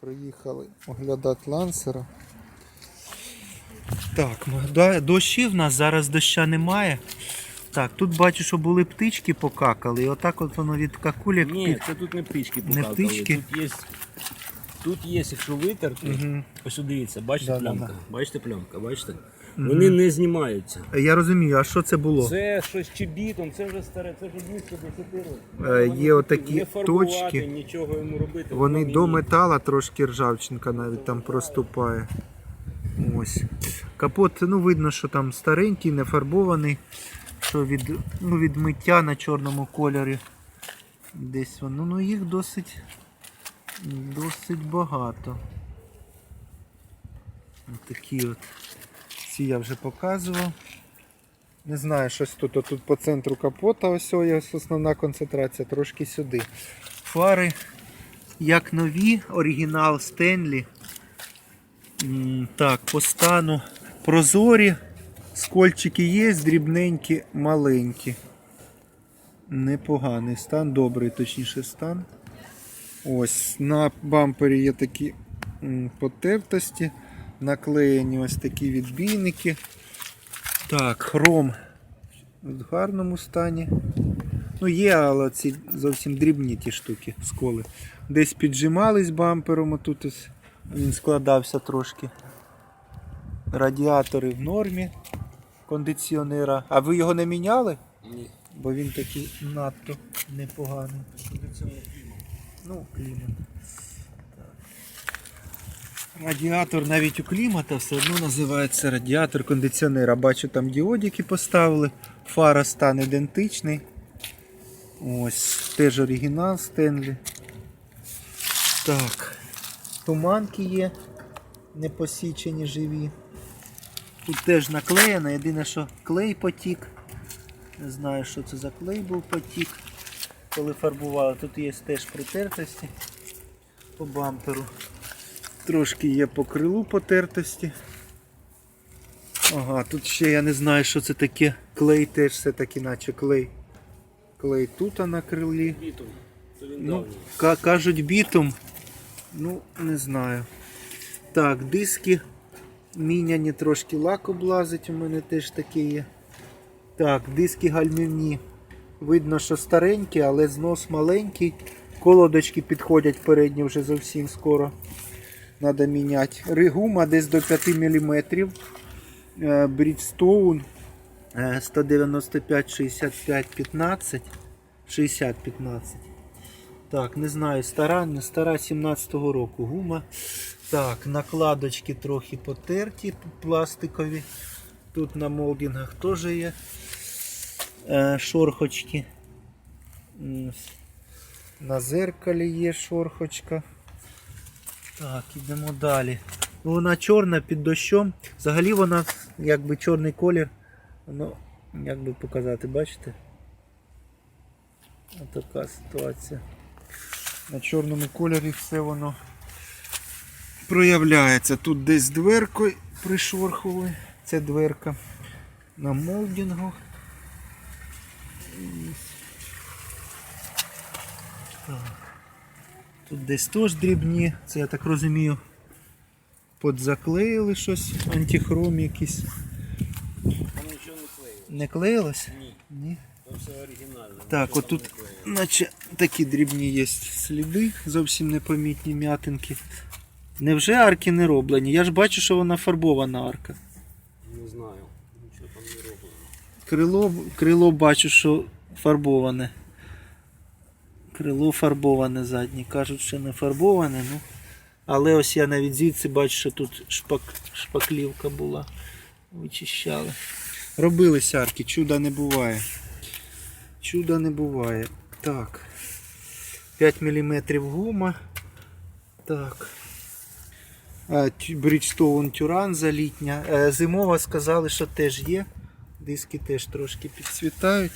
Приїхали оглядати лансера. Так, дощів да, дощі в нас, зараз доща немає. Так, тут бачу, що були птички покакали, і отак от воно від какулік Ні, під. це тут не птички Не птички? Тут є, тут є, якщо витерти, угу. ось дивіться, бачите Да, да, плямка? да. Бачите плямка, бачите? Вони не знімаються. Я розумію, а що це було? Це щось чи бітом, це вже старе, це вже близько 10 років. Е, є отакі не фарбувати, точки. нічого йому робити. Вони воно до ні. метала трошки ржавчинка навіть там проступає. Ось. Капот, ну видно, що там старенький, не фарбований. Що від, ну, від миття на чорному кольорі. Десь воно. Ну їх досить досить багато. Ось Такі от. Ці я вже показував. Не знаю, щось тут, тут по центру капота ось є основна концентрація, трошки сюди. Фари як нові, оригінал Стенлі. Так, по стану прозорі, скольчики є, дрібненькі, маленькі. Непоганий стан, добрий, точніше стан. Ось на бампері є такі потертості, наклеєні ось такі відбійники. Так, хром в гарному стані. Ну, є, але ці зовсім дрібні ті штуки, сколи. Десь піджимались бампером, а тут ось він складався трошки. Радіатори в нормі кондиціонера. А ви його не міняли? Ні. Бо він такий надто непоганий. Ну, клімат. Радіатор навіть у клімата все одно називається радіатор кондиціонера. Бачу, там діодики поставили. Фара стан ідентичний. Ось, теж оригінал Стенлі. Так. Туманки є, не посічені живі. Тут теж наклеєно, єдине, що клей потік. Не знаю, що це за клей був потік. Коли фарбували, тут є теж притертості по бамперу. Трошки є по крилу потертості. Ага, тут ще я не знаю, що це таке. Клей теж все таки наче клей. Клей тут а на крилі. Бітом. Це він Ну, давній. кажуть бітум. Ну, не знаю. Так, диски міняні трошки лак облазить, у мене теж таке є. Так, диски гальмівні. Видно, що старенькі, але знос маленький. Колодочки підходять передні вже зовсім скоро. Треба міняти. Ригума десь до 5 мм. Брідстоун 195 65 15 60 15. Так, не знаю, стара, не стара 17-го року гума. Так, накладочки трохи потерті, пластикові. Тут на молдингах теж є е, шорхочки. На зеркалі є шорхочка. Так, ідемо далі. Ну, вона чорна під дощом. Взагалі вона якби чорний колір. Воно, як би показати, бачите? Отака ситуація. На чорному кольорі все воно проявляється. Тут десь дверкою пришорхували. Це дверка на молдингу. Так. Тут десь теж дрібні, це я так розумію, подзаклеїли щось, антихром якийсь. Там нічого не клеїть. Не клеїлось? Ні. Ні. Там все оригінально. Так, отут, наче такі дрібні є сліди, зовсім непомітні м'ятинки. Невже арки не роблені? Я ж бачу, що вона фарбована арка. Не знаю. Нічого там не роблено. Крило, крило бачу, що фарбоване. Крило фарбоване заднє. Кажуть, що не фарбоване, ну. Але ось я навіть звідси бачу, що тут шпак, шпаклівка була. Вичищали. Робилися арки, чуда не буває. Чуда не буває. Так. 5 мм гума. Так. Бріджстоун Тюранза літня. Е, Зимова сказали, що теж є. Диски теж трошки підсвітають.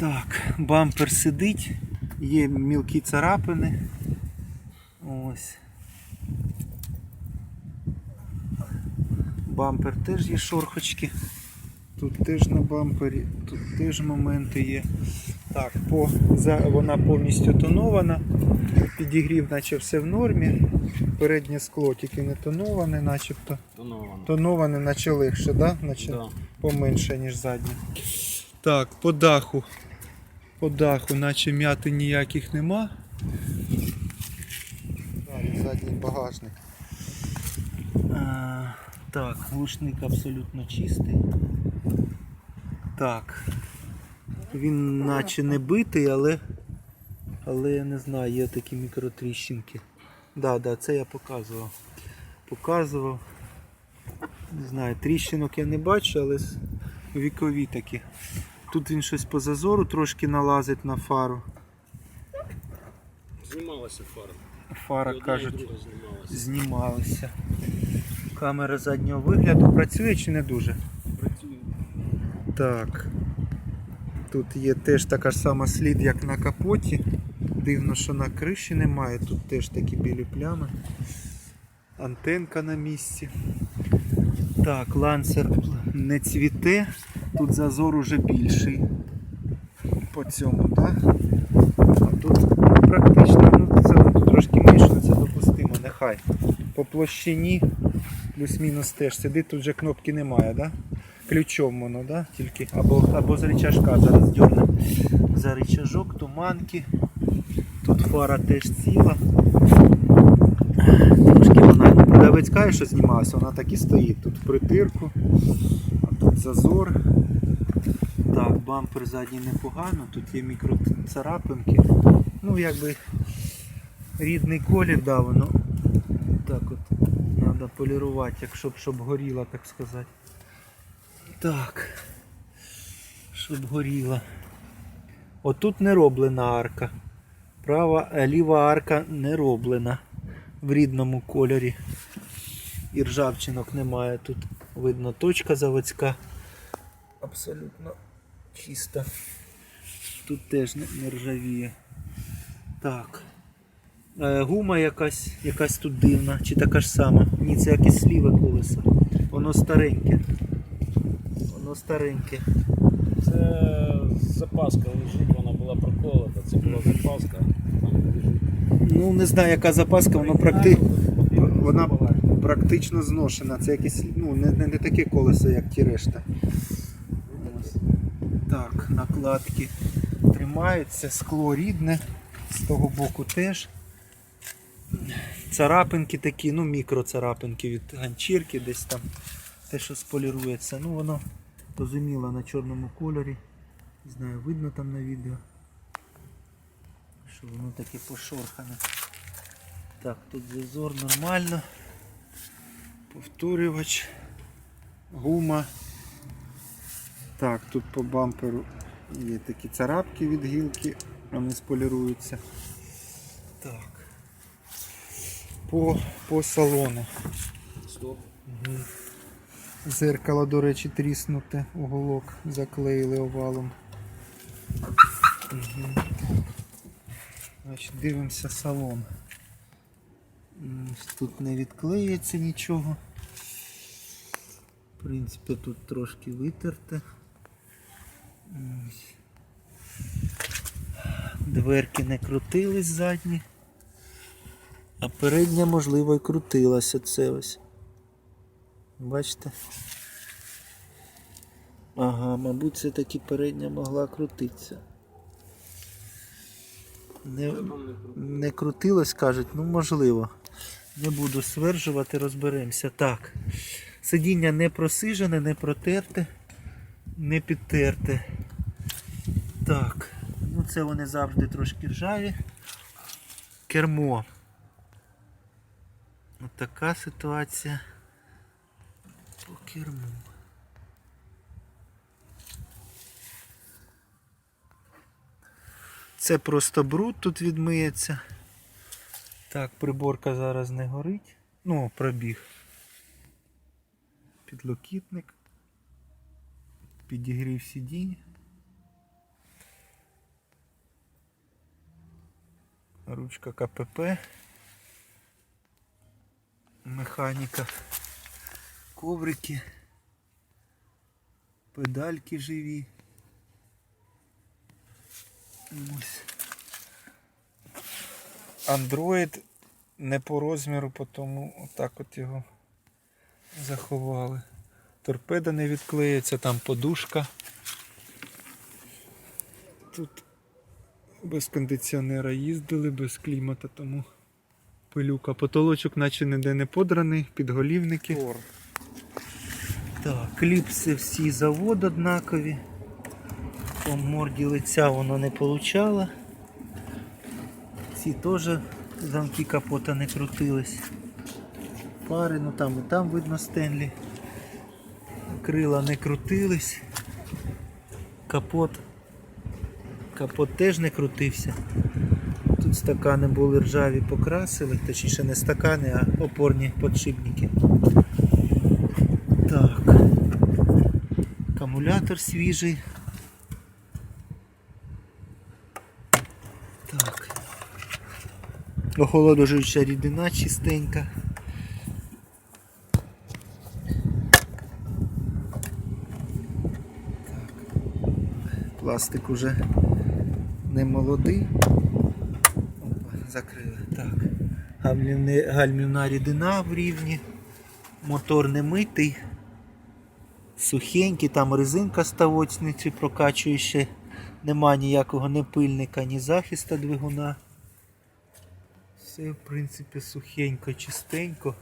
Так, бампер сидить, є мілкі царапини. Ось. Бампер теж є шорхочки. Тут теж на бампері, тут теж моменти є. Так, по, за, вона повністю тонована. Підігрів, наче все в нормі. Переднє скло тільки не тоноване, начебто. Тоновано. Тоноване, наче легше, да? наче Да. поменше, ніж заднє. Так, по даху. По даху, наче м'яти ніяких нема. Далі задній багажник. А, так, глушник абсолютно чистий. Так. Він наче не битий, але. Але я не знаю, є такі мікротріщинки. Да, да, це я показував. Показував. Не знаю, тріщинок я не бачу, але вікові такі. Тут він щось по зазору трошки налазить на фару. Знімалася фара. Фара, І кажуть, знімалася. знімалася. Камера заднього вигляду працює чи не дуже? Працює. Так. Тут є теж така ж сама слід, як на капоті. Дивно, що на криші немає. Тут теж такі білі плями. Антенка на місці. Так, лансер не цвіте. Тут зазор уже більший. По цьому, так? А тут практично ну, це трошки менше, це допустимо, нехай. По площині плюс-мінус теж сидить, тут вже кнопки немає? Да? ключом воно, да? Тільки або, або з рычажка зараз дьорне. За рычажок, туманки. Тут фара теж ціла. Трошки вона продавець каже, що знімалася, вона так і стоїть. Тут притирку, а тут зазор. Так, бампер задній непогано, тут є мікроцарапинки. Ну, якби рідний колір, да, воно так от треба полірувати, якщо б щоб горіло, так сказати. Так. Щоб горіла. Отут не роблена арка. Права, е, ліва арка не роблена в рідному кольорі. І ржавчинок немає. Тут видно точка заводська. Абсолютно чиста. Тут теж не, ржавіє. Так. Е, гума якась, якась тут дивна, чи така ж сама. Ні, це якесь ліве колесо. Воно стареньке. Воно стареньке. Це запаска лежить, вона була проколота, це була запаска. Ну не знаю, яка запаска, воно практи... вона практично зношена. Це якесь, ну, не, не, не таке колесо, як ті решта. Так, накладки тримаються, скло рідне, з того боку теж. Царапинки такі, ну мікроцарапинки від ганчірки десь там. Те, що сполірується. Ну воно розуміло на чорному кольорі. Не знаю, видно там на відео. Що воно таке пошорхане. Так, тут зазор нормально. Повторювач. Гума. Так, тут по бамперу є такі царапки від гілки, вони споліруються. Так. По, по салону. Стоп. Зеркало, до речі, тріснуте, уголок заклеїли овалом. Мгм. Значить, дивимося салон. Тут не відклеїться нічого. В принципі, тут трошки витерте. Дверки не крутились задні. А передня, можливо, і крутилася це ось. Бачите? Ага, мабуть, все таки передня могла крутитися. Не, не крутилось, кажуть, ну можливо. Не буду стверджувати, розберемося. Так. Сидіння не просижене, не протерте, не підтерте. Так. Ну це вони завжди трошки ржаві. Кермо. От така ситуація по керму. Це просто бруд тут відмиється. Так, приборка зараз не горить. Ну, пробіг. Підлокітник. Підігрів сидінь. Ручка КПП. Механіка. Коврики. Педальки живі. Ось. Android не по розміру, тому отак от його заховали. Торпеда не відклеїться, там подушка. Тут без кондиціонера їздили, без клімата, тому пилюка. Потолочок наче ніде не подраний, підголівники. Так, кліпси всі завод однакові. По морді лиця воно не получало. Ці теж замки капота не крутились. Пари, ну там і там видно Стенлі. Крила не крутились. Капот. Капот теж не крутився. Тут стакани були ржаві, покрасили, точніше не стакани, а опорні подшипники. Так. Акумулятор свіжий. Так. Охолоджуюча рідина чистенька. Пластик уже не молодий. Опа, закрили. Так. Гальмівна рідина в рівні. Мотор не митий. Сухенький, там резинка ставочниці прокачує ще. Нема ніякого ні пильника, ні захисту двигуна. Все, в принципі, сухенько, чистенько.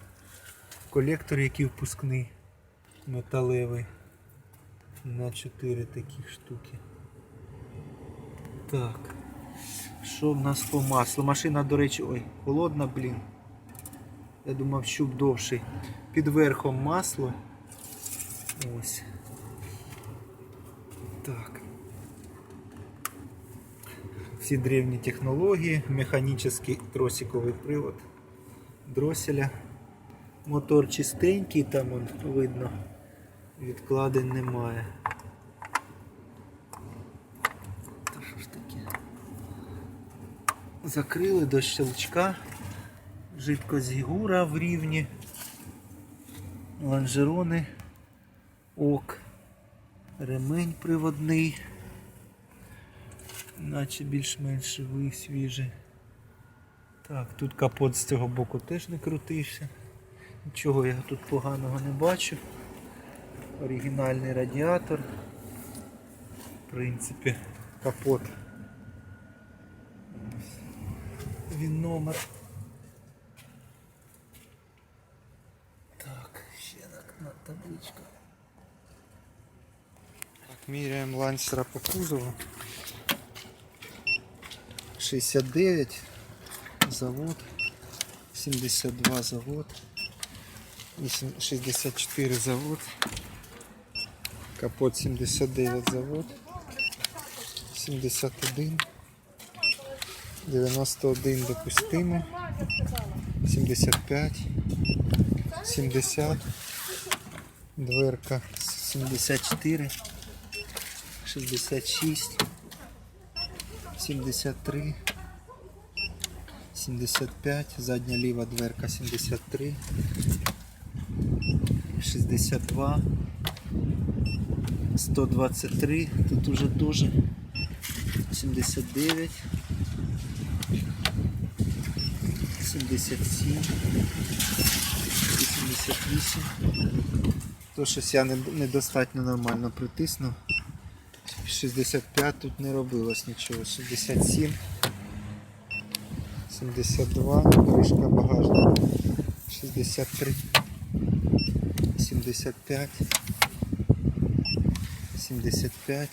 Колектор, який впускний, металевий. На 4 таких штуки. Так. Що в нас по маслу? Машина, до речі, ой, холодна, блін. Я думав, щуп довший. Під верхом масло. Ось. Так. Всі древні технології, механічний тросиковий привод дроселя. Мотор чистенький, там он, видно, відкладень немає. Та що ж таке? Закрили до щелчка. Жидкость гура в рівні. Лонжерони. Ок. Ремень приводний. Наче більш-менш живий, свіжий. Так, тут капот з цього боку теж не крутився. Нічого я тут поганого не бачу. Оригінальний радіатор. В принципі, капот. Він номер. Так, ще так на табличка. Так, міряємо лансера по кузову. 69 завод, 72 завод, 8 64 завод, капот 79 завод, 71, 91 допустимо, 75, 70, дверка 74, 66, 73, 75, задня ліва дверка 73, 62, 123, тут уже теж 79, 77, 88. То щось я недостатньо нормально притиснув. 65 тут не робилось нічого. 67. 72. Кришка багажника. 63. 75. 75.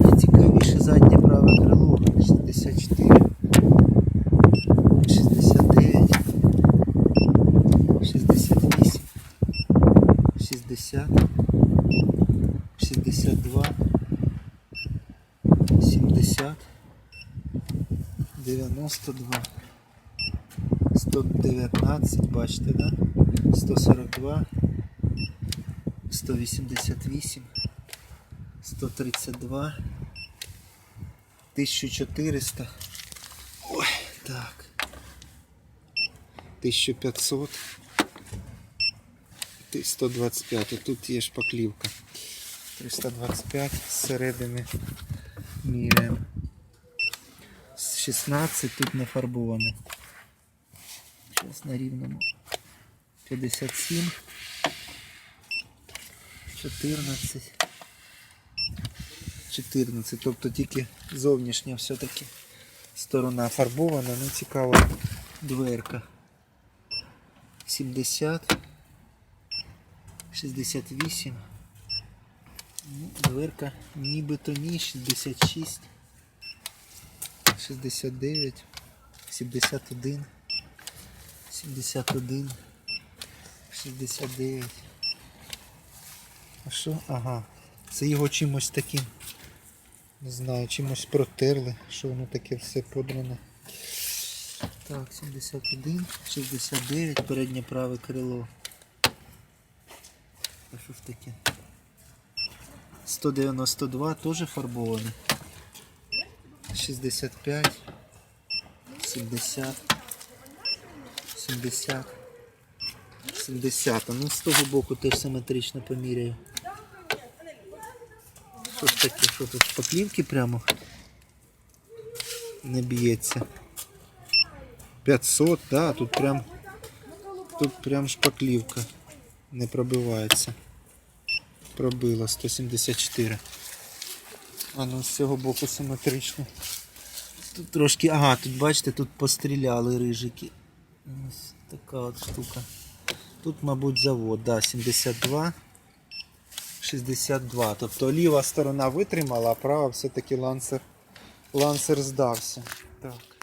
Найцікавіше заднє праве крило. 64. 69. 68. 60. 62, 70, 92, 119, бачите, да? 142, 188, 132, 1400. Ой, так. 1500. 125. Тут є шпаклівка. 325 зсередини міряємо. 16, тут не фарбоване. Зараз на рівному. 57. 14. 14. Тобто тільки зовнішня все-таки сторона фарбована, ну цікаво. Дверка. 70. 68. Ну, дверка нібито ні, 66. 69. 71. 71. 69. А що? Ага. Це його чимось таким. Не знаю, чимось протерли, що воно таке все подране. Так, 71, 69, переднє праве крило. А що ж таке? 192 теж фарбоване. 65, 70, 70, 70. А ну з того боку теж симетрично поміряю. Що ж таке, що тут шпаклівки прямо не б'ється. 500, да, тут прям тут прям шпаклівка не пробивається. Пробила 174. А ну з цього боку симетрично. Тут трошки, ага, тут бачите, тут постріляли рижики. Ось така от штука. Тут, мабуть, завод, да, 72. 62. Тобто ліва сторона витримала, а права все-таки лансер, лансер здався. Так.